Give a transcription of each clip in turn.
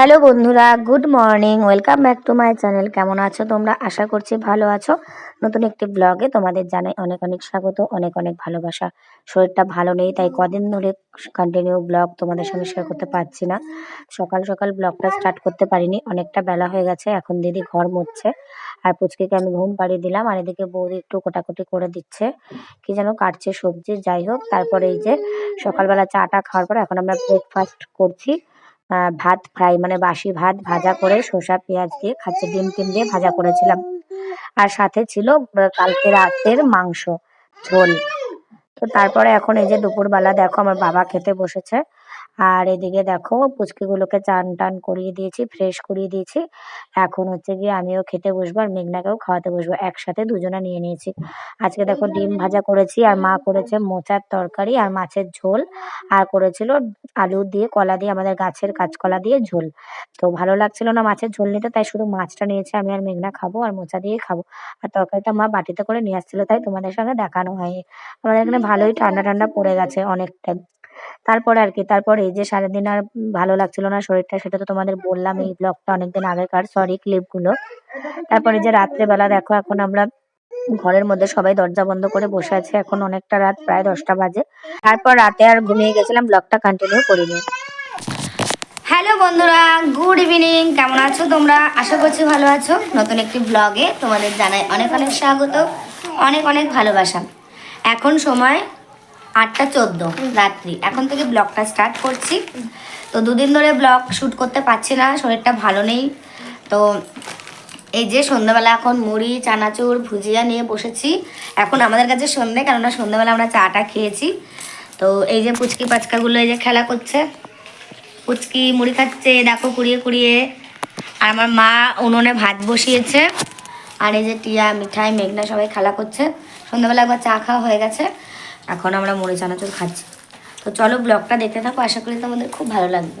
Hello বন্ধুরা, good morning, welcome back to my channel. কেমন আছো তোমরা? আশা করছি ভালো আছো। নতুন একটি ব্লগে তোমাদের জানাই অনেক অনেক স্বাগত, অনেক অনেক ভালোবাসা। শরীরটা ভালো নেই, তাই কদিন ধরে কন্টিনিউ ব্লগ তোমাদের সঙ্গে শেয়ার করতে পারছি না। সকাল সকাল ব্লগটা স্টার্ট করতে পারিনি, অনেকটা বেলা হয়ে গেছে, এখন দিদি ঘর মুছছে আর পুচকিকে আমি ঘুম পাড়িয়ে দিলাম, আর এদিকে বৌদি একটু কোটাকুটি করে দিচ্ছে। কি যেন কাটছে সবজি, যাই হোক, তারপরে এই যে সকালবেলা চাটা খাওয়ার পর এখন আমরা ব্রেকফাস্ট করছি। আহ, ভাত ফ্রাই মানে বাসি ভাত ভাজা করে শসা পেঁয়াজ দিয়ে খাচ্ছে ডিম টিম দিয়ে ভাজা করেছিলাম। আর সাথে ছিল কালকে রাতের মাংস ঝোল। তো তারপরে এখন এই যে দুপুরবেলা দেখো আমার বাবা খেতে বসেছে। আর এদিকে দেখো পুচকিগুলোকে চান টান করিয়ে দিয়েছি ফ্রেশ করিয়ে দিয়েছি। এখন হচ্ছে গিয়ে আমিও খেতে বসবো আর মেঘনাকেও খাওয়াতে বসবো। একসাথে দুজনে নিয়ে নিয়েছি। আজকে দেখো ডিম ভাজা করেছি আর মা করেছে মোচার তরকারি আর মাছের ঝোল আর করেছিল আলু দিয়ে, কলা দিয়ে, আমাদের গাছের কাঁচকলা দিয়ে ঝোল। তো ভালো লাগছিল না মাছের ঝোল নিতে, তাই শুধু মাছটা নিয়েছি, আমি আর মেঘনা খাব আর মোচা দিয়ে খাব। আর তরকারিটা মা বাটিতে করে নিয়ে আসছিল, তাই তোমাদের সঙ্গে দেখানো হয়নি। আমাদের এখানে ভালোই ঠান্ডা ঠান্ডা পড়ে গেছে অনেকটাই তারপরে আর কি, তারপরে যে সারাদিন আর ভালো লাগছিল না শরীরটা, সেটা তো তোমাদের বললাম এই ব্লগটা অনেকদিন আগেকার সরি ক্লিপগুলো তারপরে যে রাত্রেবেলা দেখো, এখন আমরা ঘরের মধ্যে সবাই দরজা বন্ধ করে বসে আছে, এখন অনেকটা রাত, প্রায় দশটা বাজে। তারপর রাতে আর ঘুমিয়ে গেছিলাম ব্লগটা কন্টিনিউ করিনি। হ্যালো বন্ধুরা গুড ইভিনিং কেমন আছো তোমরা? আশা করছি ভালো আছো। নতুন একটি ব্লগে তোমাদের জানাই অনেক অনেক স্বাগত, অনেক অনেক ভালোবাসা। এখন সময় আটটা চোদ্দ রাত্রি। এখন থেকে ব্লগটা স্টার্ট করছি। তো দুদিন ধরে ব্লগ শ্যুট করতে পারছি না, শরীরটা ভালো নেই। তো এই যে সন্ধ্যাবেলা এখন মুড়ি, চানাচুর, ভুজিয়া নিয়ে বসেছি। এখন আমাদের কাছে সন্ধ্যে কেননা সন্ধ্যাবেলা আমরা চাটা খেয়েছি। তো এই যে পুচকি পাচকাগুলো এই যে খেলা করছে। পুচকি মুড়ি খাচ্ছে, দেখো কুড়িয়ে কুড়িয়ে। আর আমার মা উনুনে ভাত বসিয়েছে। আর এই যে টিয়া, মিঠাই, মেঘনা সবাই খেলা করছে। সন্ধ্যাবেলা একবার চা খাওয়া হয়ে গেছে। এখন আমরা মুড়ি চানাচুর খাচ্ছি। তো চলো ব্লগটা দেখতে থাকো, আশা করি তোমাদের খুব ভালো লাগবে।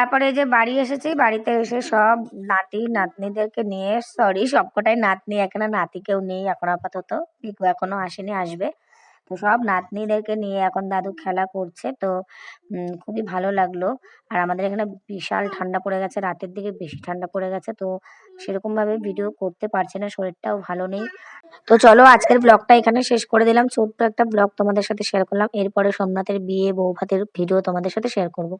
তারপরে যে বাড়ি এসেছি, বাড়িতে এসে সব নাতি, নাতনিদেরকে নিয়ে সরি সবকটাই নাতনি, এখানে নাতি কেউ নেই এখন আপাতত পিকু এখনও আসেনি, আসবে। তো সব নাতনিদেরকে নিয়ে এখন দাদু খেলা করছে, তো খুবই ভালো লাগল। আর আমাদের এখানে বিশাল ঠান্ডা পড়ে গেছে, রাতের দিকে বেশি ঠান্ডা পড়ে গেছে, তো সেরকম ভাবে ভিডিও করতে পারছি না, শরীরটাও ভালো নেই। তো চলো, আজকের ব্লগটা এখানে শেষ করে দিলাম। ছোট্ট একটা ব্লগ তোমাদের সাথে শেয়ার করলাম। এরপরে সোমনাথের বিয়ে বউ ভাতের ভিডিও তোমাদের সাথে শেয়ার করব।